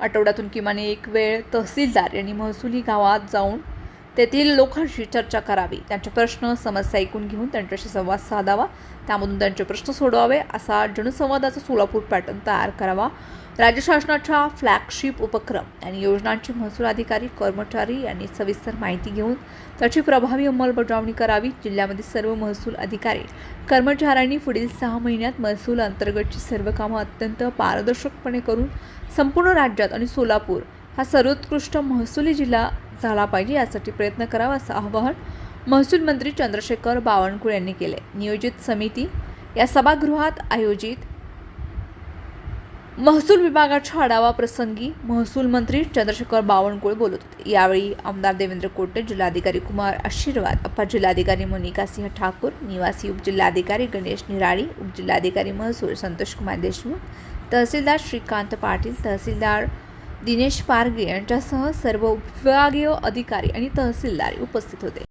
आठवड्यातून किमान एक वेळ तहसीलदार यांनी महसुली गावात जाऊन तेथील लोकांशी चर्चा करावी. त्यांचे प्रश्न समस्या ऐकून घेऊन त्यांच्याशी संवाद साधावा. त्यामधून त्यांचे प्रश्न सोडवावे असा जनसंवादाचा सोलापूर पॅटर्न तयार करावा. राज्य शासनाच्या फ्लॅगशिप उपक्रम आणि योजनांचे महसूल अधिकारी कर्मचारी यांनी सविस्तर माहिती घेऊन त्याची प्रभावी अंमलबजावणी करावी. जिल्ह्यामध्ये सर्व महसूल अधिकारी कर्मचाऱ्यांनी पुढील सहा महिन्यात महसूल अंतर्गतची सर्व कामं अत्यंत पारदर्शकपणे करून संपूर्ण राज्यात आणि सोलापूर हा सर्वोत्कृष्ट महसुली जिल्हा झाला पाहिजे यासाठी प्रयत्न करावा असं आवाहन महसूल मंत्री चंद्रशेखर बावनकुळे यांनी केले. नियोजित समिती या सभागृहात आयोजित महसूल विभागाच्या आढावा प्रसंगी महसूल मंत्री चंद्रशेखर बावनकुळे बोलत होते. यावेळी आमदार देवेंद्र कोटे जिल्हाधिकारी कुमार आशीर्वाद अप्पा जिल्हाधिकारी मोनिका सिंह ठाकूर निवासी उपजिल्हाधिकारी गणेश निराळी उपजिल्हाधिकारी महसूल संतोष कुमार देशमुख तहसीलदार श्रीकांत पाटील तहसीलदार दिनेश पारगे यांच्यासह सर्व विभागीय अधिकारी आणि तहसीलदार उपस्थित होते.